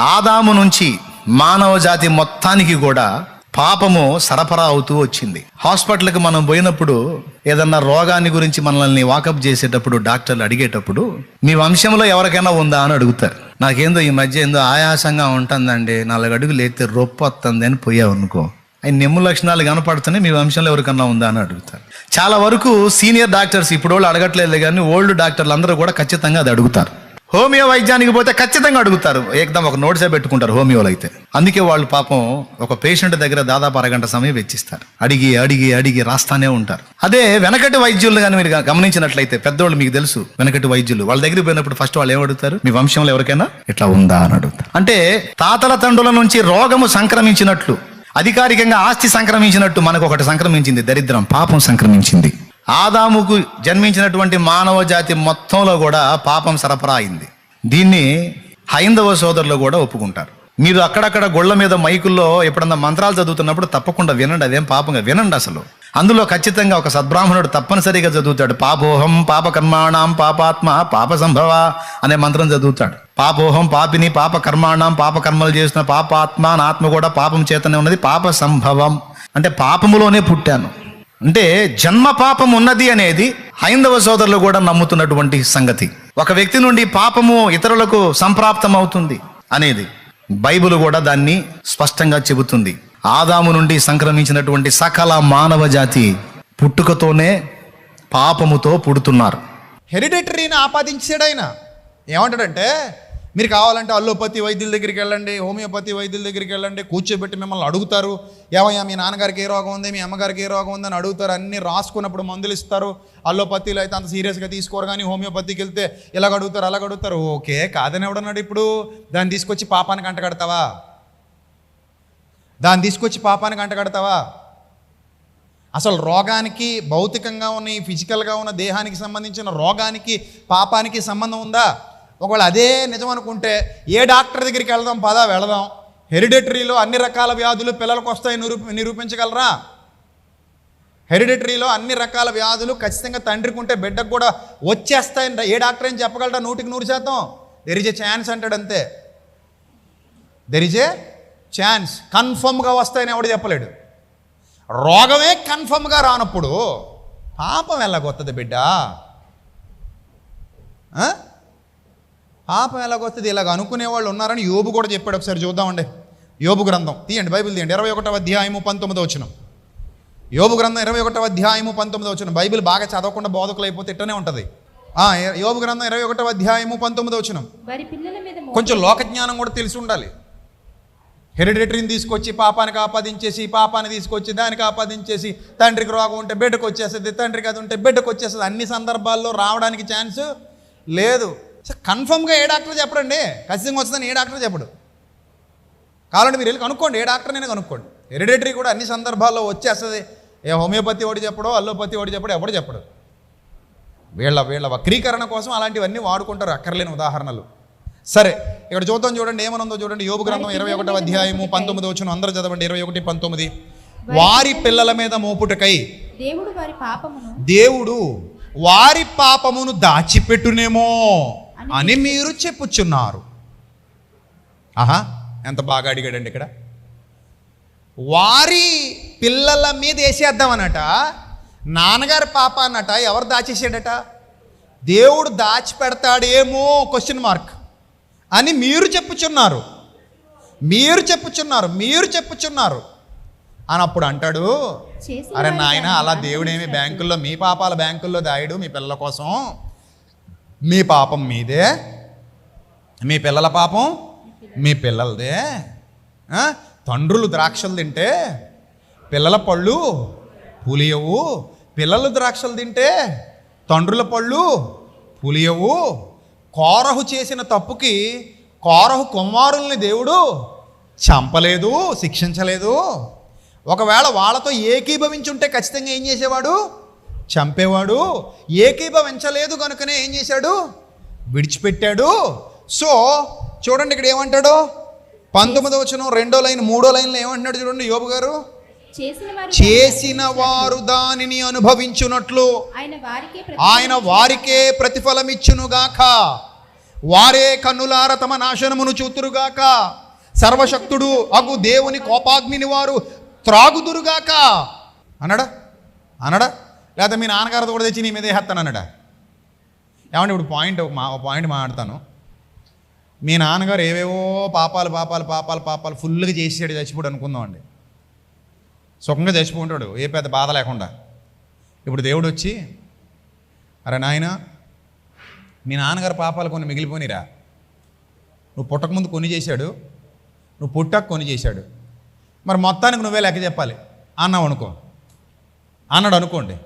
ఆదాము నుంచి మానవ జాతి మొత్తానికి కూడా పాపము సరఫరా అవుతూ వచ్చింది. హాస్పిటల్కి మనం పోయినప్పుడు ఏదన్నా రోగాన్ని గురించి మనల్ని వాకప్ చేసేటప్పుడు డాక్టర్లు అడిగేటప్పుడు మీ వంశంలో ఎవరికైనా ఉందా? అని అడుగుతారు. నాకేందో ఈ మధ్య ఏందో ఆయాసంగా ఉంటుందండి. నాలుగు అడుగులు ఎత్తే రొప్పు వస్తుంది అని పోయావనుకో అవి నిమ్ము లక్షణాలు కనపడుతున్నాయి. మీ వంశంలో ఎవరికన్నా ఉందా? అని అడుగుతారు. చాలా వరకు సీనియర్ డాక్టర్స్ ఇప్పుడు వాళ్ళు అడగట్లేదు కానీ ఓల్డ్ డాక్టర్లు అందరూ కూడా ఖచ్చితంగా అది అడుగుతారు. హోమియో వైద్యానికి పోతే ఖచ్చితంగా అడుగుతారు. ఏకదం ఒక నోట్సే పెట్టుకుంటారు హోమియోలు అయితే. అందుకే వాళ్ళు పాపం ఒక పేషెంట్ దగ్గర దాదాపు అరగంట సమయం వెచ్చిస్తారు. అడిగి అడిగి అడిగి రాస్తానే ఉంటారు. అదే వెనకటి వైద్యులు కానీ మీరు గమనించినట్లయితే పెద్దవాళ్ళు మీకు తెలుసు వెనకటి వైద్యులు. వాళ్ళ దగ్గరికి పోయినప్పుడు ఫస్ట్ వాళ్ళు ఏమడుగుతారు? మీ వంశంలో ఎవరికైనా ఇట్లా ఉందా అని అడుగుతారు. అంటే తాతల తండ్రుల నుంచి రోగము సంక్రమించినట్లు అధికారికంగా ఆస్తి సంక్రమించినట్టు మనకు ఒకటి సంక్రమించింది దరిద్రం పాపం సంక్రమించింది. ఆదాముకు జన్మించినటువంటి మానవ జాతి మొత్తంలో కూడా పాపం సరఫరా అయింది. దీన్ని హైందవ సోదరులు కూడా ఒప్పుకుంటారు. మీరు అక్కడక్కడ గొళ్ళ మీద మైకుల్లో ఎప్పుడన్నా మంత్రాలు చదువుతున్నప్పుడు తప్పకుండా వినండి అదేం పాపంగా వినండి అసలు. అందులో ఖచ్చితంగా ఒక సద్బ్రాహ్మణుడు తప్పనిసరిగా చదువుతాడు. పాపోహం పాపకర్మాణం పాపాత్మ పాప సంభవ అనే మంత్రం చదువుతాడు. పాపోహం పాపిని పాప కర్మాణం పాప కర్మలు చేసిన పాపాత్మ నా ఆత్మ కూడా పాపం చేతనే ఉన్నది పాప సంభవం అంటే పాపములోనే పుట్టాను. అంటే జన్మ పాపం ఉన్నది అనేది హైందవ సోదరులు కూడా నమ్ముతున్నటువంటి సంగతి. ఒక వ్యక్తి నుండి పాపము ఇతరులకు సంప్రాప్తం అవుతుంది అనేది బైబిల్ కూడా దాన్ని స్పష్టంగా చెబుతుంది. ఆదాము నుండి సంక్రమించినటువంటి సకల మానవ జాతి పుట్టుకతోనే పాపముతో పుడుతున్నారు. హెరిడిటరీని ఆపాదించాడు ఆయన. ఏమంటాడంటే మీరు కావాలంటే అల్లోపతి వైద్యుల దగ్గరికి వెళ్ళండి హోమియోపతి వైద్యుల దగ్గరికి వెళ్ళండి కూర్చోబెట్టి మిమ్మల్ని అడుగుతారు. ఏమయ్యా మీ నాన్నగారికి ఏ రోగం ఉంది మీ అమ్మగారికి ఏ రోగం ఉందని అడుగుతారు. అన్ని రాసుకున్నప్పుడు మందులు ఇస్తారు. అల్లోపతిలో అయితే అంత సీరియస్గా తీసుకోరు కానీ హోమియోపతికి వెళ్తే ఇలాగ అడుగుతారు అలాగ అడుగుతారు. ఓకే కాదని ఎవడన్నాడు ఇప్పుడు? దాన్ని తీసుకొచ్చి పాపానికి అంటగడతావా దాన్ని తీసుకొచ్చి పాపానికి అంటగడతావా అసలు రోగానికి భౌతికంగా ఉన్న ఈ ఫిజికల్గా ఉన్న దేహానికి సంబంధించిన రోగానికి పాపానికి సంబంధం ఉందా? ఒకవేళ అదే నిజం అనుకుంటే ఏ డాక్టర్ దగ్గరికి వెళ్దాం పదా వెళదాం. హెరిడిటరీలో అన్ని రకాల వ్యాధులు పిల్లలకు వస్తాయి నిరూప నిరూపించగలరా? హెరిడిటరీలో అన్ని రకాల వ్యాధులు ఖచ్చితంగా తండ్రికి ఉంటే బిడ్డకు కూడా వచ్చేస్తాయని ఏ డాక్టర్ ఏం చెప్పగలరా? నూటికి నూరు శాతం. దెర్ ఇజ్ ఏ ఛాన్స్ అంటాడు అంతే. దెర్ ఇజ్ ఏ ఛాన్స్ కన్ఫర్మ్గా వస్తాయని ఎవడు చెప్పలేడు. రోగమే కన్ఫర్మ్గా రానప్పుడు పాపం వెళ్ళగొత్తది బిడ్డ? పాపం ఎలాగొస్తుంది? ఇలాగ అనుకునే వాళ్ళు ఉన్నారని యోబు కూడా చెప్పాడు ఒకసారి చూద్దామండి. యోబు గ్రంథం. తీయండి బైబిల్ తీయండి. ఇరవై ఒకటవ అధ్యాయము పంతొమ్మిదో వచ్చిన యోబు గ్రంథం ఇరవై ఒకటవ అధ్యాయము పంతొమ్మిదో వచ్చిన బైబిల్ బాగా చదవకుండా బోధకులు అయిపోతే ఇట్టనే ఉంటుంది. ఆ, యోబు గ్రంథం ఇరవై ఒకటవ అధ్యాయము పంతొమ్మిదో వచ్చిన కొంచెం లోకజ్ఞానం కూడా తెలిసి ఉండాలి. హెరిడిటరీని తీసుకొచ్చి పాపానికి ఆపాదించేసి పాపాన్ని తీసుకొచ్చి దానికి ఆపాదించేసి తండ్రికి రోగం ఉంటే బిడ్డకు వచ్చేస్తుంది తండ్రికి అది ఉంటే బిడ్డకు వచ్చేస్తుంది అన్ని సందర్భాల్లో రావడానికి ఛాన్స్ లేదు. సార్ కన్ఫర్మ్గా ఏ డాక్టర్ చెప్పడండి? ఖచ్చితంగా వస్తుందని ఏ డాక్టర్ చెప్పడు. కావాలంటే మీరు వెళ్ళి కనుక్కోండి ఏ డాక్టర్ నేను కనుక్కోండి. హెరిడిటరీ కూడా అన్ని సందర్భాల్లో వచ్చేస్తుంది. ఏ హోమియోపతి వాడు చెప్పడో అల్లోపతి వాడు చెప్పడో ఎవడు చెప్పడు. వీళ్ళ వీళ్ళ వక్రీకరణ కోసం అలాంటివన్నీ వాడుకుంటారు అక్కర్లేని ఉదాహరణలు. సరే ఇక్కడ చూద్దాం చూడండి ఏమనుందో చూడండి. యోబు గ్రంథం ఇరవై ఒకటో అధ్యాయము పంతొమ్మిది వచ్చిన అందరూ చదవండి. ఇరవై ఒకటి పంతొమ్మిది. వారి పిల్లల మీద మోపుటకై దేవుడు వారి పాపమును దేవుడు వారి పాపమును దాచిపెట్టునేమో. అని మీరు చెప్పుచున్నారు. ఆహా ఎంత బాగా అడిగాడండి ఇక్కడ. వారి పిల్లల మీద వేసేద్దామనట నాన్నగారి పాప అన్నట ఎవరు దాచేసాడట దేవుడు దాచిపెడతాడేమో క్వశ్చన్ మార్క్ అని మీరు చెప్పుచున్నారు. మీరు చెప్పుచున్నారు మీరు చెప్పుచున్నారు. అని అప్పుడు అంటాడు అరే నాయన అలా దేవుడేమి. బ్యాంకుల్లో మీ పాపాల బ్యాంకుల్లో దాయడు మీ పిల్లల కోసం మీ పాపం మీదే. మీ పిల్లల పాపం మీ పిల్లలదే. తండ్రులు ద్రాక్షలు తింటే పిల్లల పళ్ళు పులియవు. పిల్లలు ద్రాక్షలు తింటే తండ్రుల పళ్ళు పులియవు. కోరహు చేసిన తప్పుకి కోరహు కుమారుల్ని దేవుడు చంపలేదు శిక్షించలేదు. ఒకవేళ వాళ్ళతో ఏకీభవించి ఉంటే ఖచ్చితంగా ఏం చేసేవాడు? చంపేవాడు ఏకీభవించలేదు కనుకనే ఏం చేశాడు? విడిచిపెట్టాడు. సో చూడండి ఇక్కడ ఏమంటాడు? పంతొమ్మిదో వచ్చిన రెండో లైన్ మూడో లైన్లో ఏమంటున్నాడు చూడండి యోబు గారు? చేసిన వారు దానిని అనుభవించున్నట్లు ఆయన వారికే ఆయన వారికే ప్రతిఫలమిచ్చునుగాక. వారే కన్నులార తమ నాశనమును చూతురుగాక. సర్వశక్తుడు అగు దేవుని కోపాగ్నిని వారు త్రాగుదురుగాక. అన్నాడా అన్నాడా లేకపోతే మీ నాన్నగారితో కూడా తెచ్చి నీ మీద వేస్తాను అన్నాడా? ఏమంటే ఇప్పుడు పాయింట్ మా ఒక పాయింట్ మాట్లాడతాను. మీ నాన్నగారు ఏవేవో పాపాలు పాపాలు పాపాలు పాపాలు ఫుల్గా చేసాడు చచ్చిపోడు అనుకుందామండి. సుఖంగా చచ్చిపోంటాడు ఏ పెద్ద బాధ లేకుండా. ఇప్పుడు దేవుడు వచ్చి అరే నాయన మీ నాన్నగారు పాపాలు కొన్ని మిగిలిపోయిరా నువ్వు పుట్టకముందు కొన్ని చేశాడు నువ్వు పుట్టాక కొన్ని చేశాడు. మరి మొత్తానికి నువ్వే లెక్క చెప్పాలి. అన్నావు అనుకో. అన్నాడు అనుకోండి.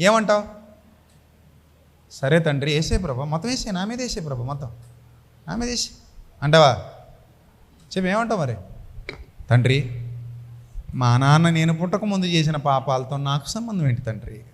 ఏమంటావు? సరే తండ్రి వేసే ప్రభ మొత్తం వేసే నా మీద వేసే ప్రభ మొత్తం నా మీద వేసే అంటావా? చెప్పి ఏమంటావు మరి? తండ్రి మా నాన్న నేను పుట్టకముందు చేసిన పాపాలతో నాకు సంబంధం ఏంటి తండ్రి?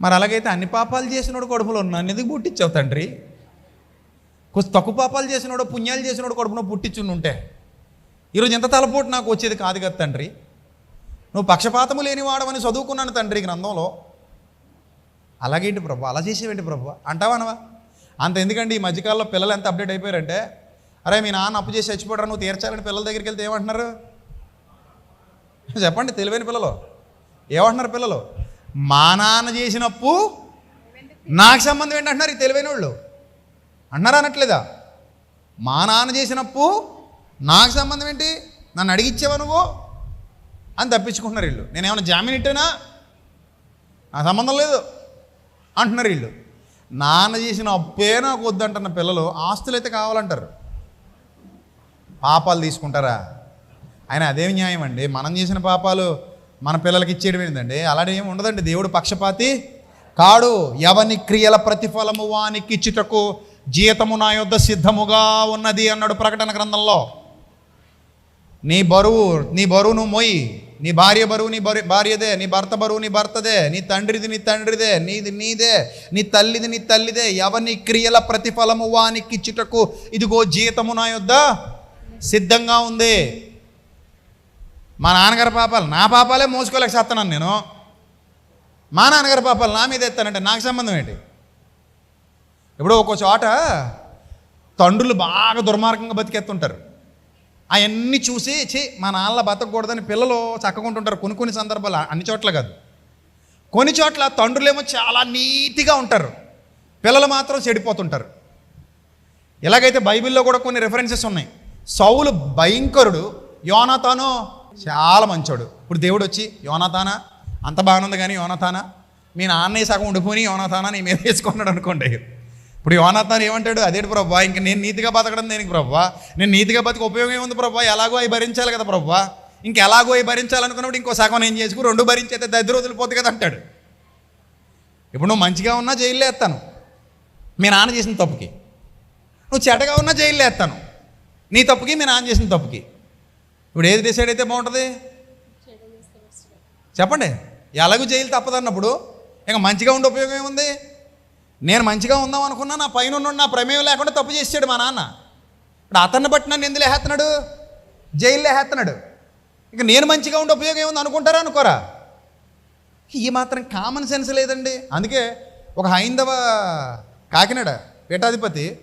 మరి అలాగైతే అన్ని పాపాలు చేసినోడు కడుపులో నన్ను ఎందుకు పుట్టించావు తండ్రి? కొంచెం తక్కువ పాపాలు చేసినోడు పుణ్యాలు చేసినోడు కడుపునో పుట్టించుండుంటే ఈరోజు ఎంత తలపోటు నాకు వచ్చేది కాదు కదా తండ్రి. నువ్వు పక్షపాతము లేనివాడవని చదువుకున్నాను తండ్రి గ్రంథంలో. అలాగేంటి ప్రభు? అలా చేసేవేంటి ప్రభు? అంటావా అనవా? అంత ఎందుకండి ఈ మధ్యకాలంలో పిల్లలు ఎంత అప్డేట్ అయిపోయారంటే అరే మీ నాన్న అప్పు చేసి చచ్చిపోయారు నువ్వు తీర్చాలని పిల్లల దగ్గరికి వెళ్తే ఏమంటున్నారు? చెప్పండి తెలివైన పిల్లలు. ఏమంటున్నారు పిల్లలు? మా నాన్న చేసినప్పు నాకు సంబంధం ఏంటి అంటున్నారు ఈ తెలివైన వాళ్ళు అన్నారా అనట్లేదా? మా నాన్న చేసినప్పు నాకు సంబంధం ఏంటి? నన్ను అడిగిచ్చావా నువ్వు? అని తప్పించుకుంటున్నారు వీళ్ళు. నేను ఏమైనా జామీన్ ఇట్టేనా? నా సంబంధం లేదు అంటున్నారు వీళ్ళు. నాన్న చేసిన అప్పే నాకు వద్దంటున్న పిల్లలు ఆస్తులు అయితే కావాలంటారు. పాపాలు తీసుకుంటారా? ఆయన అదేం న్యాయం అండి? మనం చేసిన పాపాలు మన పిల్లలకి ఇచ్చేయడం ఏంటండి? అలాంటి ఏమి ఉండదండి. దేవుడు పక్షపాతి కాడు. ఎవని క్రియల ప్రతిఫలము వానికి ఇచ్చుటకు జీతము నా యొద్ద సిద్ధముగా ఉన్నది అన్నాడు ప్రకటన గ్రంథంలో. నీ బరువు నీ బరువు నువ్వు మొయ్యి నీ భార్య బరువు నీ బరు భార్యదే నీ భర్త బరువు నీ భర్తదే నీ తండ్రిది నీ తండ్రిదే నీది నీదే నీ తల్లిది నీ తల్లిదే ఎవని క్రియల ప్రతిఫలము వానికి ఇచ్చుటకు ఇదిగో జీతము నా యొద్ద సిద్ధంగా ఉంది మా నాన్నగారి పాపాలు నా పాపాలే మోసుకోలేక చేస్తున్నాను నేను మా నాన్నగారి పాపాలు నా మీద ఎత్తానంటే నాకు సంబంధం ఏంటి ఇప్పుడు ఒక్కో చోట తండ్రులు బాగా దుర్మార్గంగా బతికెత్తుంటారు అవన్నీ చూసి చే మా నాన్న బతకూడదని పిల్లలు చక్కకుంటుంటారు. కొన్ని కొన్ని సందర్భాలు అన్ని చోట్ల కాదు. కొన్ని చోట్ల తండ్రులేమో చాలా నీతిగా ఉంటారు. పిల్లలు మాత్రం చెడిపోతుంటారు. ఇలాగైతే బైబిల్లో కూడా కొన్ని రెఫరెన్సెస్ ఉన్నాయి. సౌలు భయంకరుడు యోనాతాను చాలా మంచోడు. ఇప్పుడు దేవుడు వచ్చి యోనాతానా అంత బాగుంది కానీ యోనాతానా మీ నాన్నయ్య సగం ఉండిపోయి యోనాతానా నీ మీద వేసుకున్నాడు అనుకోండి. ఇప్పుడు యోనాతాన్ ఏమంటాడు? అదేంటి ప్రభా? ఇంక నేను నీతిగా బతకడం దేనికి ప్రభా? నేను నీతిగా బతికి ఉపయోగం ఏముంది ప్రభా? ఎలాగో అవి భరించాలి కదా ప్రభా? ఇంకెలాగో అవి భరించాలనుకున్నప్పుడు ఇంకో సగం నేను చేసుకుని రెండు భరించేస్తే రోజులు పోతుంది కదా అంటాడు. ఇప్పుడు నువ్వు మంచిగా ఉన్నా జైల్లో వేస్తాను మీ నాన్న చేసిన తప్పుకి. నువ్వు చెడ్డగా ఉన్నా జైల్లో వేస్తాను నీ తప్పుకి మీ నాన్న చేసిన తప్పుకి. ఇప్పుడు ఏది డిసైడ్ అయితే బాగుంటుంది? చెప్పండి. ఎలాగో జైలు తప్పదన్నప్పుడు. ఇంకా మంచిగా ఉండే ఉపయోగం ఏముంది? నేను మంచిగా ఉందాం అనుకున్నా నా పైన ఉన్న నా ప్రమేయం లేకుండా తప్పు చేసాడు మా నాన్న. ఇప్పుడు అతన్ని బట్టి నన్ను ఎందులో లేహేస్తున్నాడు జైల్లో లేహేస్తున్నాడు ఇక నేను మంచిగా ఉండే ఉపయోగం ఏముంది అనుకుంటారా అనుకోరా? ఈ మాత్రం కామన్ సెన్స్ లేదండి. అందుకే ఒక హైందవ కాకినాడ పీఠాధిపతి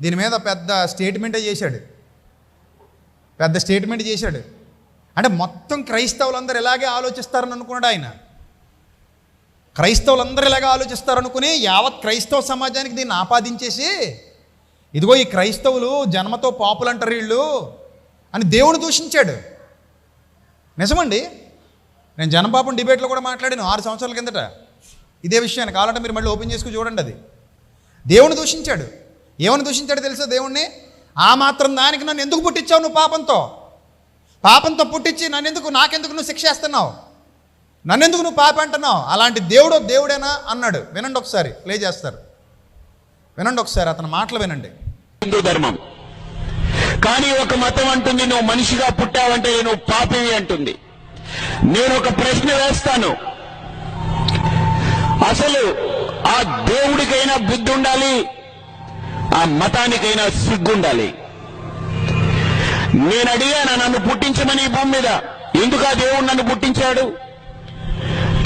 దీని మీద పెద్ద స్టేట్మెంటే చేశాడు. పెద్ద స్టేట్మెంట్ చేశాడు. అంటే మొత్తం క్రైస్తవులందరూ ఇలాగే ఆలోచిస్తారని అనుకున్నాడు ఆయన. క్రైస్తవులందరూ ఇలాగే ఆలోచిస్తారనుకుని యావత్ క్రైస్తవ సమాజానికి దీన్ని ఆపాదించేసి ఇదిగో ఈ క్రైస్తవులు జన్మతో పాపులు అంటారు వీళ్ళు అని దేవుడు దూషించాడు. నిజమండి? నేను జనపాపం డిబేట్లో కూడా మాట్లాడాను ఆరు సంవత్సరాల కిందట. ఇదే విషయాన్ని కావాలంటే మీరు మళ్ళీ ఓపెన్ చేసుకుని చూడండి అది. దేవుని దూషించాడు. ఏమని దూషించాడు తెలుసా దేవుణ్ణి? ఆ మాత్రం దానికి నన్ను ఎందుకు పుట్టించావు నువ్వు పాపంతో? పాపంతో పుట్టించి నన్ను ఎందుకు నాకెందుకు నువ్వు శిక్ష వేస్తున్నావు? నన్నెందుకు నువ్వు పాప అంటున్నావు? అలాంటి దేవుడు దేవుడేనా? అన్నాడు. వినండి ఒకసారి. ప్లే చేస్తారు. వినండి ఒకసారి అతని మాటలు వినండి. హిందూ ధర్మం. కానీ ఒక మతం అంటుంది నువ్వు మనిషిగా పుట్టావంటే నువ్వు పాపివి అంటుంది. నేను ఒక ప్రశ్న వేస్తాను. అసలు ఆ దేవుడికైనా బుద్ధి ఉండాలి? ఆ మతానికైనా సిగ్గుండాలి నేను అడిగాను నన్ను పుట్టించమని ఈ భూమి మీద? ఎందుకు ఆ దేవుడు నన్ను పుట్టించాడు?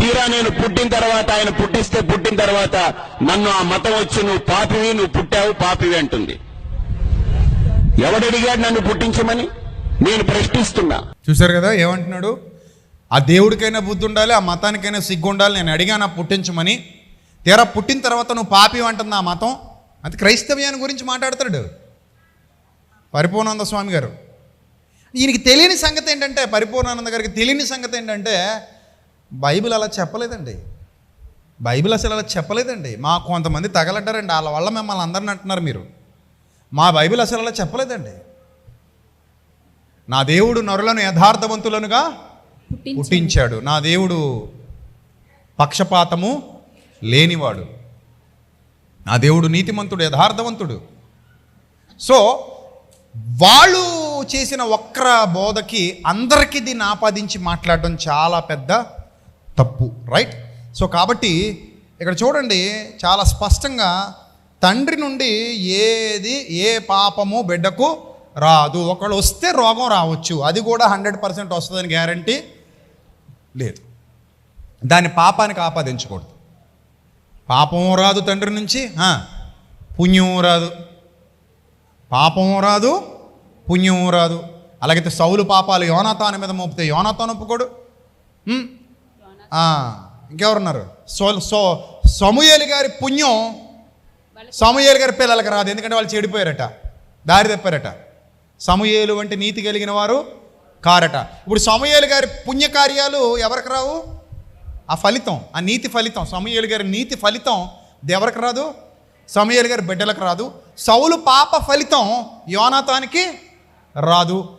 తీరా నేను పుట్టిన తర్వాత ఆయన పుట్టిస్తే పుట్టిన తర్వాత నన్ను ఆ మతం వచ్చి నువ్వు పాపివి నువ్వు పుట్టావు పాపివి అంటుంది. ఎవడడిగాడు నన్ను పుట్టించమని? నేను ప్రశ్నిస్తున్నా. చూశారు కదా ఏమంటున్నాడు? ఆ దేవుడికైనా బుద్ధి ఉండాలి ఆ మతానికైనా సిగ్గు ఉండాలి నేను అడిగాను పుట్టించమని. తీరా పుట్టిన తర్వాత నువ్వు పాపి అంటుంది ఆ మతం? అది క్రైస్తవ్యాన్ని గురించి మాట్లాడతాడు. పరిపూర్ణానంద స్వామి గారు. ఈయనకి తెలియని సంగతి ఏంటంటే పరిపూర్ణానంద గారికి తెలియని సంగతి ఏంటంటే బైబిల్ అలా చెప్పలేదండి. బైబిల్ అసలు అలా చెప్పలేదండి. మా కొంతమంది తగలడ్డారండి. వాళ్ళ వల్ల మిమ్మల్ని అందరిని అంటున్నారు మీరు. మా బైబిల్ అసలు అలా చెప్పలేదండి. నా దేవుడు నరులను యథార్థవంతులనుగా పుట్టించు పుట్టించాడు. నా దేవుడు పక్షపాతము లేనివాడు. నా దేవుడు నీతిమంతుడు యథార్థవంతుడు. సో వాళ్ళు చేసిన వక్ర బోధకి అందరికీ దీన్ని ఆపాదించి మాట్లాడడం చాలా పెద్ద తప్పు రైట్ సో కాబట్టి ఇక్కడ చూడండి చాలా స్పష్టంగా తండ్రి నుండి ఏది ఏ పాపము బిడ్డకు రాదు. ఒకళ్ళు వస్తే రోగం రావచ్చు. అది కూడా హండ్రెడ్ పర్సెంట్ వస్తుందని గ్యారంటీ లేదు. దాన్ని పాపానికి ఆపాదించకూడదు పాపం రాదు తండ్రి నుంచి పుణ్యము పుణ్యం రాదు. పాపం రాదు పుణ్యం రాదు. అలాగైతే సౌలు పాపాలు యోనాతాను మీద మోపితే యోనాతాను ఒప్పుకోడు. ఇంకెవరున్నారు? సో సో సమూయేలు గారి పుణ్యం సమూయేలు గారి పిల్లలకి రాదు. ఎందుకంటే వాళ్ళు చెడిపోయారట. దారి తప్పారట. సమూయేలు వంటి నీతి కలిగిన వారు కారట. ఇప్పుడు సమూయేలు గారి పుణ్యకార్యాలు ఎవరికి రావు? ఆ ఫలితం ఆ నీతి ఫలితం సమూయేలు గారి నీతి ఫలితం ఇది ఎవరికి రాదు? సమయలు గారి బిడ్డలకు రాదు. సౌలు పాప ఫలితం యోనాతానికి రాదు.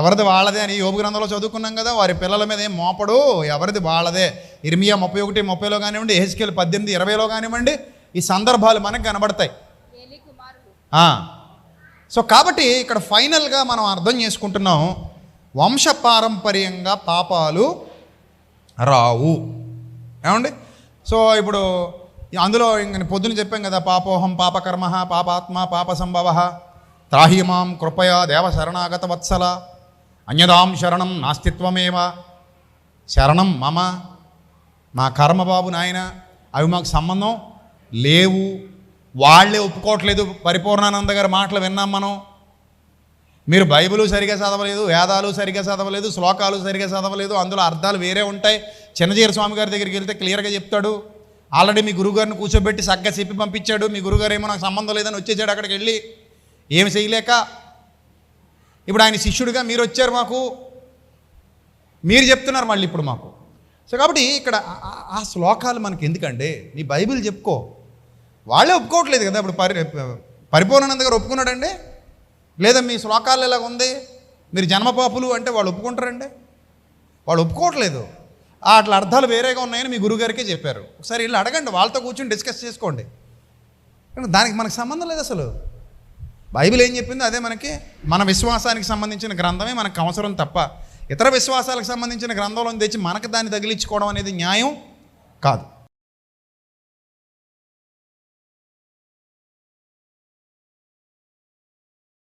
ఎవరిది వాళ్ళదే అని యోగు గ్రంథంలో చదువుకున్నాం కదా వారి పిల్లల మీద ఏం మోపడు ఎవరిది వాళ్ళదే? ఇర్మియా ముప్పై ఒకటి ముప్పైలో కానివ్వండి ఎహెచ్కేల్ పద్దెనిమిది ఇరవైలో కానివ్వండి ఈ సందర్భాలు మనకు కనబడతాయి. సో కాబట్టి ఇక్కడ ఫైనల్గా మనం అర్థం చేసుకుంటున్నాం వంశపారంపర్యంగా పాపాలు రావు. ఏమండి? సో ఇప్పుడు అందులో ఇంక పొద్దున చెప్పాం కదా పాపోహం పాపకర్మ పాపాత్మ పాప సంభవ త్రాహిమాం కృపయా దేవ శరణాగత వత్సల అన్యదాం శరణం నాస్తిత్వమేవ. శరణం మమ మా కర్మబాబు నాయన అవి మాకు సంబంధం లేవు. వాళ్ళే ఒప్పుకోవట్లేదు పరిపూర్ణానంద గారి మాటలు విన్నాం మనం. మీరు బైబిల్ సరిగా చదవలేదు వేదాలు సరిగా చదవలేదు శ్లోకాలు సరిగా చదవలేదు అందులో అర్థాలు వేరే ఉంటాయి. చిన్నజీర స్వామి గారి దగ్గరికి వెళ్తే క్లియర్గా చెప్తాడు. ఆల్రెడీ మీ గురుగారిని కూర్చోబెట్టి సగ్గా చెప్పి పంపించాడు. మీ గురుగారు ఏమో నాకు సంబంధం లేదని వచ్చేసాడు అక్కడికి వెళ్ళి. ఏమి చేయలేక ఇప్పుడు ఆయన శిష్యుడిగా మీరు వచ్చారు మాకు. మీరు చెప్తున్నారు మళ్ళీ ఇప్పుడు మాకు. సో కాబట్టి ఇక్కడ ఆ- శ్లోకాలు మనకి ఎందుకండి నీ బైబిల్ చెప్పుకో. వాళ్ళే ఒప్పుకోవట్లేదు కదా ఇప్పుడు పరి పరిపూర్ణానంద గారు ఒప్పుకున్నాడండి? లేదా మీ శ్లోకాలు ఎలాగ ఉంది? మీరు జన్మపాపులు అంటే వాళ్ళు ఒప్పుకుంటారండి? వాళ్ళు ఒప్పుకోవట్లేదు. అట్లా అర్థాలు వేరేగా ఉన్నాయని మీ గురుగారికే చెప్పారు. ఒకసారి వీళ్ళు అడగండి వాళ్ళతో కూర్చొని డిస్కస్ చేసుకోండి. దానికి మనకు సంబంధం లేదు అసలు. బైబిల్ ఏం చెప్పిందో అదే మనకి. మన విశ్వాసానికి సంబంధించిన గ్రంథమే మనకు అవసరం తప్ప. ఇతర విశ్వాసాలకు సంబంధించిన గ్రంథంలో తెచ్చి మనకు దాన్ని తగిలించుకోవడం అనేది న్యాయం కాదు.